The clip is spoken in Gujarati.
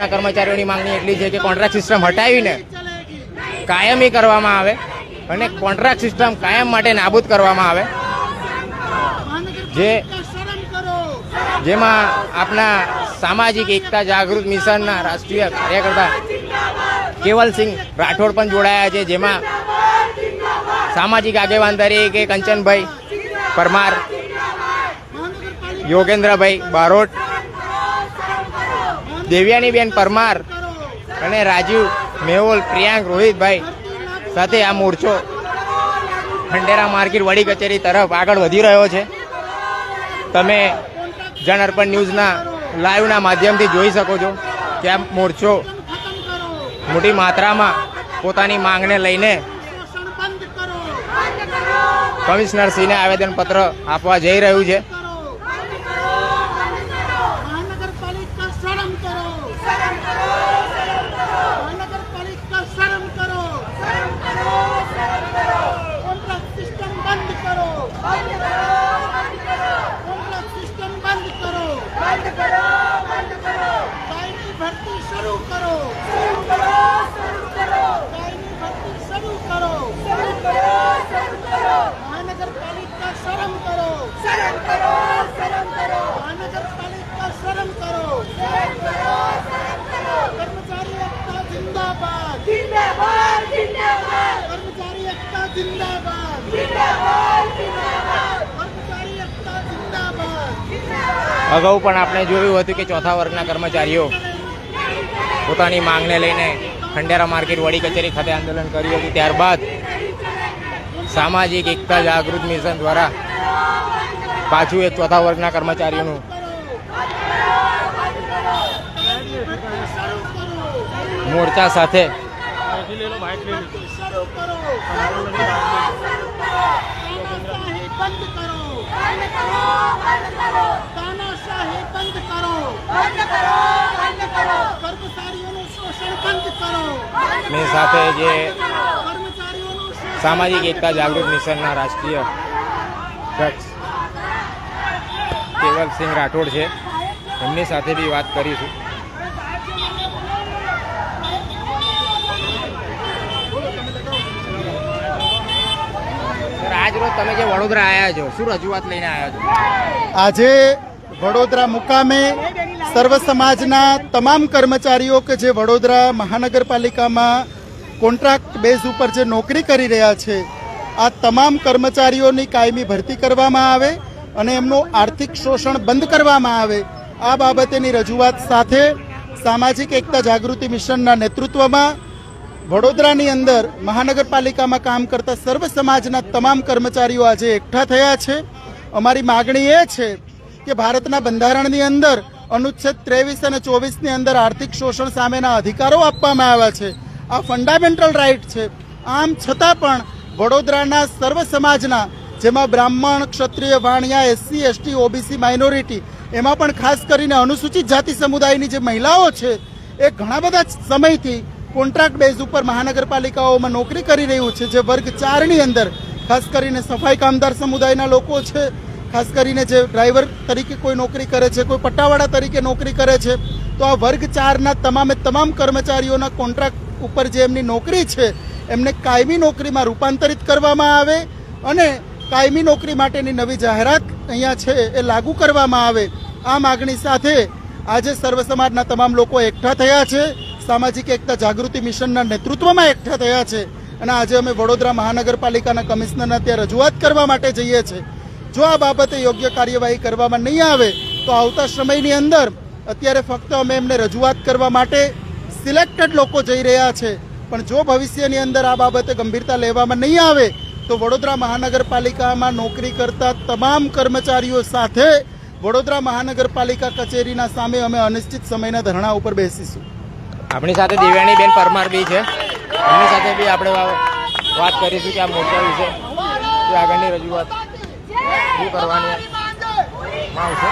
કર્મચારીઓની માંગણી એટલી છે કે કોન્ટ્રાક્ટ સિસ્ટમ હટાવીને કાયમી કરવામાં આવે અને કોન્ટ્રાક્ટ સિસ્ટમ કાયમ માટે નાબૂદ કરવામાં આવે. જે જેમાં આપણા સામાજિક એકતા જાગૃત મિશનના રાષ્ટ્રીય કાર્યકર્તા કેવલસિંહ રાઠોડ પણ જોડાયા છે, જેમાં સામાજિક આગેવાન તરીકે કંચનભાઈ પરમાર, યોગેન્દ્રભાઈ બારોટ દેવ્યાનીબેન પરમાર અને રાજીવ મેહોલ પ્રિયાંક, રોહિતભાઈ સાથે આ મોરચો ખંડેરા માર્કેટ વડી કચેરી તરફ આગળ વધી રહ્યો છે. તમે જન અર્પણ ન્યૂઝના લાઈવના માધ્યમથી જોઈ શકો છો કે આ મોરચો મોટી માત્રામાં પોતાની માંગને લઈને કમિશનરશ્રીને આવેદનપત્ર આપવા જઈ રહ્યું છે મહાનગરપાલિકા શરમ કરો મહાનગરપાલિકા શરમ કરો કોન્ટ્રાક્ટ સિસ્ટમ બંધ કરો કોન્ટ્રાક્ટ સિસ્ટમ બંધ કરો કાયમી ભરતી શરૂ કરો કાયમી ભરતી શરૂ કરો મહાનગરપાલિકા શરમ કરો મહાનગરપાલિકા શરમ કરો કર્મચારી એકતા જિંદાબાદ કર્મચારી એકતા જિંદાબાદ કર્મચારી એકતા જિંદાબાદ અગાઉ પણ આપણે જોયું હતું કે ચોથા વર્ગના કર્મચારીઓ પોતાની માંગને લઈને ખંડેરા માર્કેટ વડી કચેરી ખાતે આંદોલન કર્યું હતું ત્યારબાદ સામાજિક એકતા જાગૃત મિશન દ્વારા પાછું એક ચોથા વર્ગના કર્મચારીઓનું મોરચા સાથે બંધ કરો તાનાશાહી બંધ કરો તાનાશાહી બંધ કરો. કર્મચારીઓનું શોષણ બંધ કરો. ની સાથે જે કર્મચારીઓનું સામાજિક એકતા જાગૃત મિશનના રાષ્ટ્રીય અધ્યક્ષ કેવલસિંહ રાઠોડ છે. એમની સાથે બી વાત કરીશું. આજરોજ આજ રોજ તમે જે વડોદરા આવ્યા છો શું રજૂઆત લઈને આવ્યા છો? આજે વડોદરા મુકામે સર્વ સમાજના તમામ કર્મચારીઓ કે જે વડોદરા મહાનગરપાલિકામાં કોન્ટ્રાક્ટ બેઝ ઉપર જે નોકરી કરી રહ્યા છે, આ તમામ કર્મચારીઓની કાયમી ભરતી કરવામાં આવે અને એમનું આર્થિક શોષણ બંધ કરવામાં આવે, આ બાબતેની રજૂઆત સાથે સામાજિક એકતા જાગૃતિ મિશનના નેતૃત્વમાં વડોદરાની અંદર મહાનગરપાલિકામાં કામ કરતા સર્વ સમાજના તમામ કર્મચારીઓ આજે એકઠા થયા છે. અમારી માગણી એ છે કે ભારતના બંધારણની અંદર અનુચ્છેદ ત્રેવીસ અને ચોવીસની અંદર આર્થિક શોષણ સામેના અધિકારો આપવામાં આવ્યા છે. આ ફંડામેન્ટલ રાઇટ છે. આમ છતાં પણ વડોદરાના સર્વ સમાજના, જેમાં બ્રાહ્મણ, ક્ષત્રિય, વાણિયા એસસી એસટી ઓબીસી માઇનોરિટી એમાં પણ ખાસ કરીને અનુસૂચિત જાતિ સમુદાયની જે મહિલાઓ છે, એ ઘણા બધા સમયથી કોન્ટ્રાક્ટ બેઝ ઉપર મહાનગરપાલિકાઓમાં નોકરી કરી રહ્યું છે. જે વર્ગ ચારની અંદર ખાસ કરીને સફાઈ કામદાર સમુદાયના લોકો છે ખાસ કરીને જે ડ્રાઈવર તરીકે કોઈ નોકરી કરે છે, કોઈ પટ્ટાવાળા તરીકે નોકરી કરે છે, તો આ વર્ગ ચારના તમામે તમામ કર્મચારીઓના કોન્ટ્રાક્ટ ઉપર જે એમની નોકરી છે, એમને કાયમી નોકરીમાં રૂપાંતરિત કરવામાં આવે અને કાયમી નોકરી માટેની નવી જાહેરાત અહીંયા છે એ લાગુ કરવામાં આવે. આ માગણી સાથે આજે સર્વ સમાજના તમામ લોકો એકઠા થયા છે, સામાજિક એકતા જાગૃતિ મિશનના નેતૃત્વમાં એકઠા થયા છે અને આજે અમે વડોદરા મહાનગરપાલિકાના કમિશનરના ત્યાં રજૂઆત કરવા માટે જઈએ છીએ. જો આ બાબતે યોગ્ય કાર્યવાહી કરવામાં નહીં આવે, તો આવતા સમયની અંદર અત્યારે ફક્ત અમે એમને રજૂઆત કરવા માટે સિલેક્ટેડ લોકો જઈ રહ્યા છે. પણ જો ભવિષ્યની અંદર આ બાબતે ગંભીરતા લેવામાં નહીં આવે, તો વડોદરા મહાનગરપાલિકામાં નોકરી કરતા તમામ કર્મચારીઓ સાથે વડોદરા મહાનગરપાલિકા કચેરીના સામે અમે અનિશ્ચિત સમયના ધરણા ઉપર બેસીશું. આપણી સાથે દિવ્યાણીબેન પરમાર બી છે. એમની સાથે બી આપણે વાત કરીશું કે આ મોરચા વિશે આગળની રજૂઆત. પૂરી કરવાની આવશે